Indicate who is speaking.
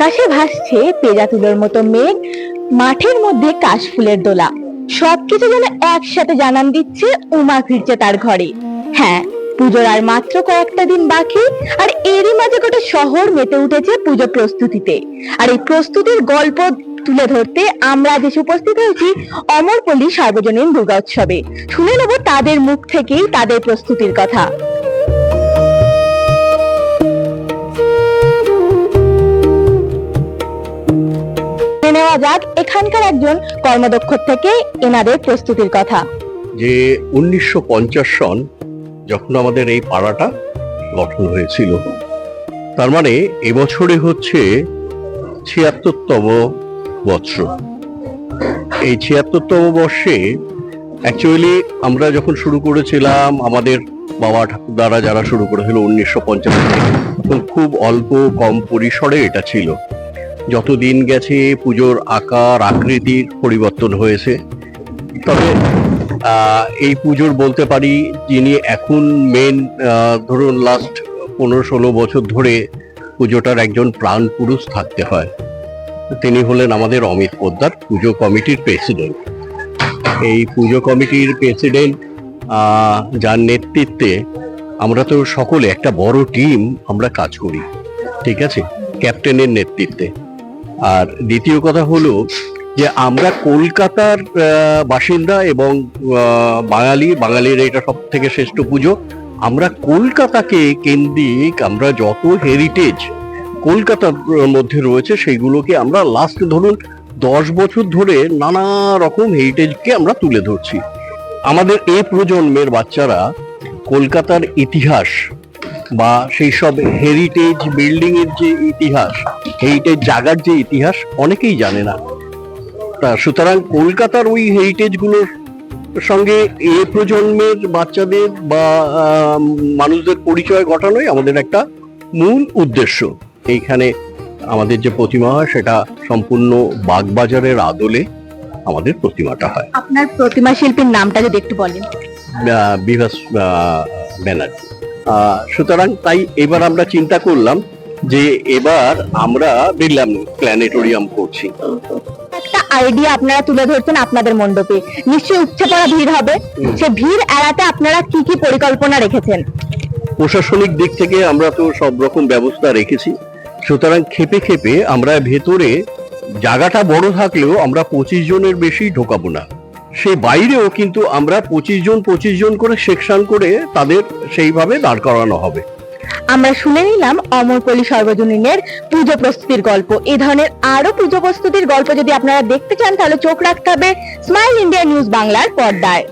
Speaker 1: আকাশে ভাসছে পেজা তুলোর মতো মেঘ, মাঠের মধ্যে কাশফুলের দোলা। সবকিছু যেন একসাথে জানান দিচ্ছে উমা ফিরছে তার ঘরে। হ্যাঁ পুজোর আর মাত্র কয়েকটা দিন বাকি, আর এরই মাঝে গোটা শহর মেতে উঠেছে পুজো প্রস্তুতিতে। আর এই প্রস্তুতির গল্প তুলে ধরতে আমরা আজ এসে উপস্থিত হয়েছি অমরপল্লী সার্বজনীন দুর্গা উৎসবে। শুনে নেব তাদের মুখ থেকেই তাদের প্রস্তুতির কথা। জেনে নেওয়া যাক এখানকার একজন কর্মদক্ষ থেকে এনাদের প্রস্তুতির কথা।
Speaker 2: যে উনিশশো সন যখন আমাদের এই পাড়াটা গঠন হয়েছিল, তার মানে এবছরে হচ্ছে ছিয়াত্তরতম বৎসর। এই ছিয়াত্তরতম বর্ষে অ্যাকচুয়ালি আমরা যখন শুরু করেছিলাম, আমাদের বাবা ঠাকুরদারা যারা শুরু করেছিল উনিশশো পঞ্চাশ তখন খুব অল্প কম পরিসরে এটা ছিল। যত দিন গেছে, পুজোর আকার আকৃতির পরিবর্তন হয়েছে। তবে এই পুজোর বলতে পারি, যিনি এখন মেন ধরুন লাস্ট পনেরো ষোলো বছর ধরে পুজোটার একজন প্রাণ পুরুষ থাকতে হয়। তিনি হলেন আমাদের অমিত পোদ্দার, পুজো কমিটির প্রেসিডেন্ট। এই পুজো কমিটির প্রেসিডেন্ট যার নেতৃত্বে আমরা তো সকলে, একটা বড় টিম আমরা কাজ করি। ঠিক আছে? ক্যাপ্টেনের নেতৃত্বে। আর দ্বিতীয় কথা হলো যে আমরা কলকাতার বাসিন্দা এবং বাঙালি, বাঙালির এটা সব থেকে শ্রেষ্ঠ পুজো। আমরা কলকাতাকে কেন্দ্রিক, আমরা যত হেরিটেজ কলকাতার মধ্যে রয়েছে সেইগুলোকে আমরা লাস্ট ধরুন দশ বছর ধরে নানা রকম হেরিটেজকে আমরা তুলে ধরছি। আমাদের এই প্রজন্মের বাচ্চারা কলকাতার ইতিহাস বা সেই সব হেরিটেজ বিল্ডিংয়ের যে ইতিহাস হেরিটেজ জাগার যে ইতিহাস অনেকেই জানে না। তা সুতরাং কলকাতার ওই হেরিটেজগুলোর সঙ্গে এ প্রজন্মের বাচ্চাদের বা মানুষদের পরিচয় ঘটানোই আমাদের একটা মূল উদ্দেশ্য। এইখানে আমাদের যে প্রতিমা হয় সেটা সম্পূর্ণ বাগবাজারের আদলে আমাদের প্রতিমাটা হয়।
Speaker 1: আপনার প্রতিমা শিল্পীর নামটা যদি একটু বলেন।
Speaker 2: বিভাস আহ, ব্যানার্জি। আহ, সুতরাং তাই এবার আমরা চিন্তা করলাম যে এবার আমরা বিড়লা প্ল্যানেটোরিয়াম করছি।
Speaker 1: একটা আইডিয়া আপনারা তুলে ধরছেন আপনাদের মণ্ডপে। নিশ্চয়ই উপচে পড়া ভিড় হবে। সে ভিড় এড়াতে আপনারা কি কি পরিকল্পনা রেখেছেন?
Speaker 2: প্রশাসনিক দিক থেকে আমরা তো সব রকম ব্যবস্থা রেখেছি। সুতরাং খেপে খেপে আমরা ভেতরে জায়গাটা বড় থাকলেও আমরা পঁচিশ জনের বেশি ঢোকাবো না। সে বাইরেও কিন্তু আমরা পঁচিশ জন পঁচিশ জন করে সেকশন করে তাদের সেইভাবে দাঁড় করানো হবে।
Speaker 1: আমরা শুনে নিলাম অমরপল্লী সর্বজনীনের পুজো প্রস্তুতির গল্প। এ ধরনের আরও পুজো প্রস্তুতির গল্প যদি আপনারা দেখতে চান, তাহলে চোখ রাখতে হবে স্মাইল ইন্ডিয়া নিউজ বাংলার পর্দায়।